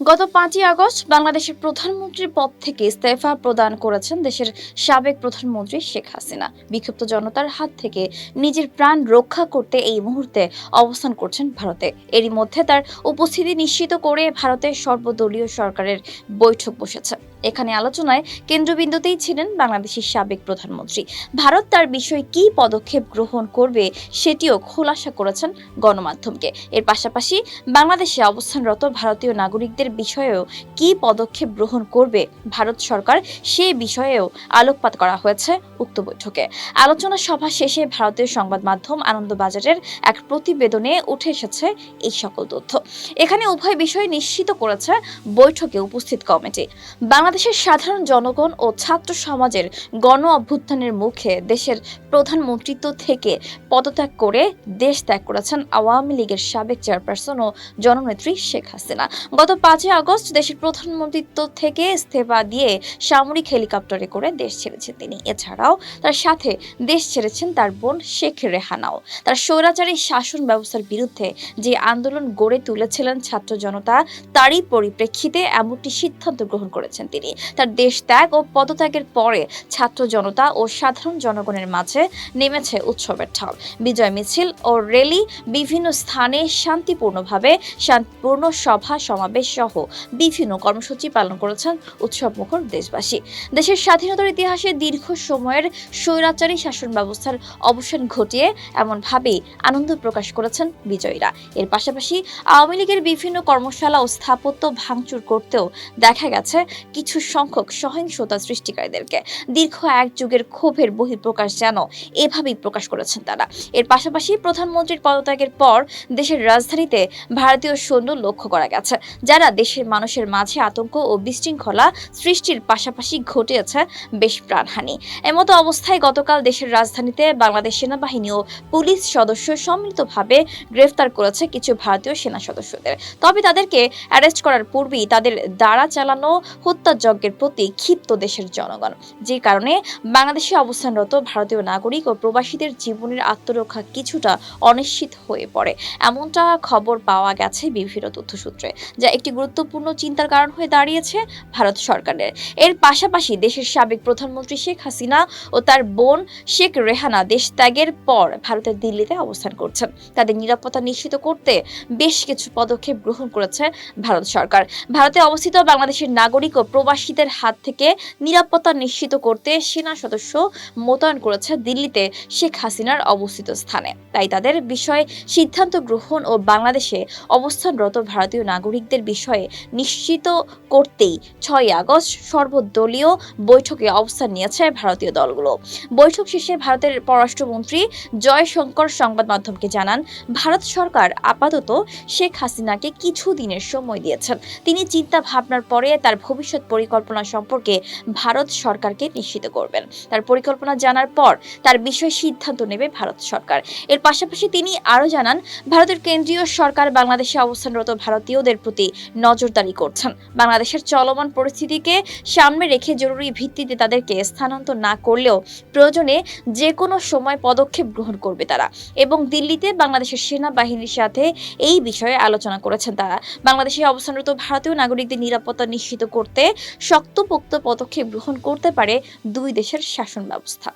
গত পাঁচই আগস্ট বাংলাদেশের প্রধানমন্ত্রীর পদ থেকে ইস্তফা প্রদান করেছেন দেশের সাবেক প্রধানমন্ত্রী শেখ হাসিনা। বিক্ষুব্ধ জনতার হাত থেকে নিজের প্রাণ রক্ষা করতে এই মুহূর্তে অবস্থান করছেন ভারতে। এরই মধ্যে তার উপস্থিতি নিশ্চিত করে ভারতের সর্বদলীয় সরকারের বৈঠক বসেছে। এখানে আলোচনায় কেন্দ্রবিন্দুতেই ছিলেন বাংলাদেশের সাবেক প্রধানমন্ত্রী। ভারত তার বিষয়ে কী পদক্ষেপ গ্রহণ করবে সেটিও খোলাসা করেছেন গণমাধ্যমকে। এর পাশাপাশি বাংলাদেশে অবস্থানরত ভারতীয় নাগরিকদের বিষয়েও কী পদক্ষেপ গ্রহণ করবে ভারত সরকার সে বিষয়েও আলোকপাত করা হয়েছে উক্ত বৈঠকে। আলোচনা সভা শেষে ভারতীয় সংবাদ মাধ্যম আনন্দবাজারের এক প্রতিবেদনে উঠে এসেছে এই সকল তথ্য। এখানে উভয় বিষয় নিশ্চিত করেছে বৈঠকে উপস্থিত কমিটি। বাংলাদেশের সাধারণ জনগণ ও ছাত্র সমাজের গণ অভ্যুত্থানের মুখে দেশের প্রধানমন্ত্রিত্ব থেকে পদত্যাগ করে দেশ ত্যাগ করেছেন আওয়ামী লীগের সাবেক চেয়ারপারসন ও জননেত্রী শেখ হাসিনা। গত পাঁচই আগস্ট দেশের প্রধানমন্ত্রিত্ব থেকে ইস্তফা দিয়ে সামরিক হেলিকপ্টারে করে দেশ ছেড়েছেন তিনি। এছাড়াও তার সাথে দেশ ছেড়েছেন তার বোন শেখ রেহানাও। তার স্বৈরাচারী শাসন ব্যবস্থার বিরুদ্ধে যে আন্দোলন গড়ে তুলেছিলেন ছাত্র জনতা, তারই পরিপ্রেক্ষিতে এমনটি সিদ্ধান্ত গ্রহণ করেছেন তিনি। তার দেশ ত্যাগ ও পদত্যাগের পরে ছাত্র জনতা ও সাধারণ জনগণের মাঝে নেমেছে উৎসবের ঢল। বিজয় মিছিল ও র্যালি বিভিন্ন স্থানে শান্তিপূর্ণভাবে শান্তিপূর্ণ সভা, সমাবেশ সহ বিভিন্ন কর্মসূচি পালন করেছেন উৎসব মুখর দেশবাসী। দেশের স্বাধীনতার ইতিহাসে দীর্ঘ সময়ের স্বৈরাচারী শাসন ব্যবস্থার অবসান ঘটিয়ে এমনভাবেই আনন্দ প্রকাশ করেছেন বিজয়ীরা। এর পাশাপাশি আওয়ামী লীগের বিভিন্ন কর্মশালা ও স্থাপত্য ভাঙচুর করতেও দেখা গেছে কিছু সংখ্যক সহিংসতা সৃষ্টিকারীদেরকে দীর্ঘ এক যুগের ক্ষোভের বহিঃপ্রকাশ যেন এভাবেই প্রকাশ করেছেন তারা। এর পাশাপাশি প্রধানমন্ত্রীর পদত্যাগের পর দেশের রাজধানীতে ভারতীয় সৈন্য লক্ষ্য করা গেছে, যারা দেশের মানুষের মাঝে আতঙ্ক ও বিশৃঙ্খলা সৃষ্টির পাশাপাশি ঘটিয়েছে বেশ প্রাণহানি। এমতো অবস্থায় গতকাল দেশের রাজধানীতে বাংলাদেশ সেনাবাহিনী ও পুলিশ সদস্য সম্মিলিতভাবে গ্রেফতার করেছে কিছু ভারতীয় সেনা সদস্যদের। তবে তাদেরকে অ্যারেস্ট করার পূর্বেই তাদের দ্বারা চালানো হত্যাযজ্ঞের প্রতি ক্ষিপ্ত দেশের জনগণ, যে কারণে বাংলাদেশে অবস্থানরত ভারতীয় নাগরিক ও প্রবাসীদের জীবনের আত্মরক্ষা কিছুটা অনিশ্চিত হয়ে পড়ে। এমনটা খবর পাওয়া গেছে বিভিন্ন তথ্যসূত্রে, যা একটি গুরুত্বপূর্ণ চিন্তার কারণ হয়ে দাঁড়িয়েছে ভারত সরকারের। এর পাশাপাশি দেশের সাবেক প্রধানমন্ত্রী শেখ হাসিনা ও তার বোন শেখ রেহানা দেশ ত্যাগের পর ভারতের দিল্লিতে অবস্থান করছেন। তাদের নিরাপত্তা নিশ্চিত করতে বেশ কিছু পদক্ষেপ গ্রহণ করেছে ভারত সরকার। ভারতে অবস্থিত বাংলাদেশের নাগরিক ও প্রবাসীদের হাত থেকে নিরাপত্তা নিশ্চিত করতে সেনা সদস্য মোতায়েন করেছে দিল্লিতে শেখ হাসিনার অবস্থিত স্থানে। তাই তাদের বিষয়ে সিদ্ধান্ত গ্রহণ ও বাংলাদেশে অবস্থানরত ভারতীয় নাগরিকদের বিষয়ে নিশ্চিত করতেই ছয় আগস্ট সর্বদলীয় বৈঠকে অবস্থান নিয়েছে ভারতীয় দলগুলো। বৈঠক শেষে ভারতের পররাষ্ট্রমন্ত্রী জয়শঙ্কর সংবাদ মাধ্যমকে জানান, ভারত সরকার আপাতত শেখ হাসিনাকে কিছু দিনের সময় দিয়েছেন। তিনি চিন্তা ভাবনার পরে তার ভবিষ্যৎ পরিকল্পনা সম্পর্কে ভারত সরকারকে নিশ্চিত করবেন। তার পরিকল্পনা জানার পর তার বিষয়ে সিদ্ধান্ত নেবে ভারত সরকার। এর পাশাপাশি তিনি আরও জানান, ভারতের কেন্দ্রীয় সরকার বাংলাদেশে অবস্থানরত ভারতীয়দের প্রতি নজরদারি করছেন। বাংলাদেশের চলমান পরিস্থিতিকে সামনে রেখে জরুরি ভিত্তিতে তাদেরকে স্থানান্তর না করলেও প্রয়োজনে যে কোনো সময় পদক্ষেপ গ্রহণ করবে তারা। এবং দিল্লিতে বাংলাদেশের সেনাবাহিনীর সাথে এই বিষয়ে আলোচনা করেছেন তারা। বাংলাদেশে অবস্থানরত ভারতীয় নাগরিকদের নিরাপত্তা নিশ্চিত করতে শক্তপোক্ত পদক্ষেপ গ্রহণ করতে পারে দুই দেশের শাসন ব্যবস্থা